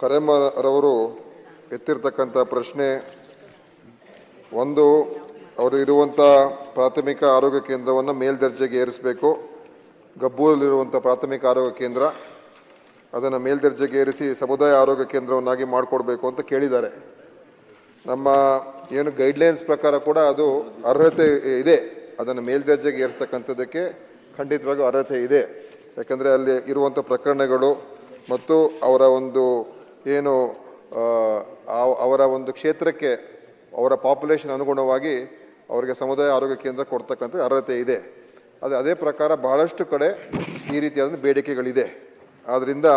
ಕರೆಮರವರು ಎತ್ತಿರ್ತಕ್ಕಂಥ ಪ್ರಶ್ನೆ ಒಂದು, ಅವರು ಇರುವಂಥ ಪ್ರಾಥಮಿಕ ಆರೋಗ್ಯ ಕೇಂದ್ರವನ್ನು ಮೇಲ್ದರ್ಜೆಗೆ ಏರಿಸಬೇಕು. ಗಬ್ಬೂರಲ್ಲಿರುವಂಥ ಪ್ರಾಥಮಿಕ ಆರೋಗ್ಯ ಕೇಂದ್ರ, ಅದನ್ನು ಮೇಲ್ದರ್ಜೆಗೆ ಏರಿಸಿ ಸಮುದಾಯ ಆರೋಗ್ಯ ಕೇಂದ್ರವನ್ನಾಗಿ ಮಾಡಿಕೊಡ್ಬೇಕು ಅಂತ ಕೇಳಿದ್ದಾರೆ. ನಮ್ಮ ಏನು ಗೈಡ್ಲೈನ್ಸ್ ಪ್ರಕಾರ ಕೂಡ ಅದು ಅರ್ಹತೆ ಇದೆ. ಅದನ್ನು ಮೇಲ್ದರ್ಜೆಗೆ ಏರಿಸ್ತಕ್ಕಂಥದ್ದಕ್ಕೆ ಖಂಡಿತವಾಗಿಯೂ ಅರ್ಹತೆ ಇದೆ. ಯಾಕಂದರೆ ಅಲ್ಲಿ ಇರುವಂಥ ಪ್ರಕರಣಗಳು ಮತ್ತು ಅವರ ಒಂದು ಏನು ಅವರ ಒಂದು ಕ್ಷೇತ್ರಕ್ಕೆ ಅವರ ಪಾಪ್ಯುಲೇಷನ್ ಅನುಗುಣವಾಗಿ ಅವರಿಗೆ ಸಮುದಾಯ ಆರೋಗ್ಯ ಕೇಂದ್ರ ಕೊಡ್ತಕ್ಕಂಥ ಅರ್ಹತೆ ಇದೆ. ಅದು, ಅದೇ ಪ್ರಕಾರ ಬಹಳಷ್ಟು ಕಡೆ ಈ ರೀತಿಯಾದ ಬೇಡಿಕೆಗಳಿದೆ. ಆದ್ದರಿಂದ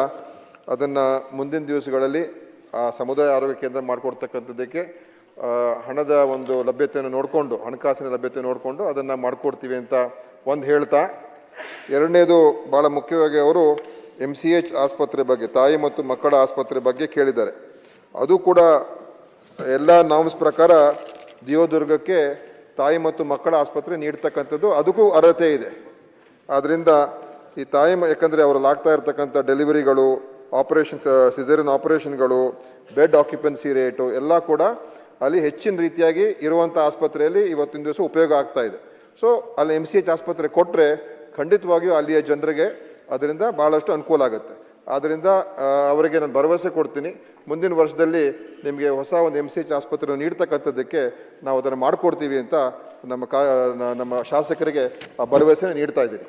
ಅದನ್ನು ಮುಂದಿನ ದಿವಸಗಳಲ್ಲಿ ಆ ಸಮುದಾಯ ಆರೋಗ್ಯ ಕೇಂದ್ರ ಮಾಡಿಕೊಡ್ತಕ್ಕಂಥದ್ದಕ್ಕೆ ಹಣದ ಒಂದು ಲಭ್ಯತೆಯನ್ನು ನೋಡಿಕೊಂಡು, ಹಣಕಾಸಿನ ಲಭ್ಯತೆ ನೋಡಿಕೊಂಡು ಅದನ್ನು ಮಾಡಿಕೊಡ್ತೀವಿ ಅಂತ ಒಂದು ಹೇಳ್ತಾ, ಎರಡನೇದು ಭಾಳ ಮುಖ್ಯವಾಗಿ ಅವರು ಎಂ ಸಿ ಎಚ್ ಆಸ್ಪತ್ರೆ ಬಗ್ಗೆ, ತಾಯಿ ಮತ್ತು ಮಕ್ಕಳ ಆಸ್ಪತ್ರೆ ಬಗ್ಗೆ ಕೇಳಿದ್ದಾರೆ. ಅದು ಕೂಡ ಎಲ್ಲ ನಾಮ್ಸ್ ಪ್ರಕಾರ ದಿಯೋದುರ್ಗಕ್ಕೆ ತಾಯಿ ಮತ್ತು ಮಕ್ಕಳ ಆಸ್ಪತ್ರೆ ನೀಡ್ತಕ್ಕಂಥದ್ದು, ಅದಕ್ಕೂ ಅರ್ಹತೆ ಇದೆ. ಆದ್ದರಿಂದ ಈ ತಾಯಿ ಯಾಕಂದರೆ ಅವರಲ್ಲಿ ಆಗ್ತಾ ಇರ್ತಕ್ಕಂಥ ಡೆಲಿವರಿಗಳು ಆಪರೇಷನ್ಸ್ ಸಿಸರಿನ್ ಆಪರೇಷನ್ಗಳು ಬೆಡ್ ಆಕ್ಯುಪೆನ್ಸಿ ರೇಟು ಎಲ್ಲ ಕೂಡ ಅಲ್ಲಿ ಹೆಚ್ಚಿನ ರೀತಿಯಾಗಿ ಇರುವಂಥ ಆಸ್ಪತ್ರೆಯಲ್ಲಿ ಇವತ್ತಿನ ದಿವಸ ಉಪಯೋಗ ಆಗ್ತಾ ಇದೆ. ಸೊ ಅಲ್ಲಿ ಎಂ ಸಿ ಎಚ್ ಆಸ್ಪತ್ರೆ ಕೊಟ್ಟರೆ ಖಂಡಿತವಾಗಿಯೂ ಅಲ್ಲಿಯ ಜನರಿಗೆ ಅದರಿಂದ ಭಾಳಷ್ಟು ಅನುಕೂಲ ಆಗುತ್ತೆ. ಆದ್ದರಿಂದ ಅವರಿಗೆ ನಾನು ಭರವಸೆ ಕೊಡ್ತೀನಿ. ಮುಂದಿನ ವರ್ಷದಲ್ಲಿ ನಿಮಗೆ ಹೊಸ ಒಂದು ಎಂ ಸಿ ಎಚ್ ಆಸ್ಪತ್ರೆ ನೀಡ್ತಕ್ಕಂಥದ್ದಕ್ಕೆ ನಾವು ಅದನ್ನು ಮಾಡಿಕೊಡ್ತೀವಿ ಅಂತ ನಮ್ಮ ಕಾ ನಮ್ಮ ಶಾಸಕರಿಗೆ ಆ ಭರವಸೆ ನೀಡ್ತಾ ಇದ್ದೀನಿ.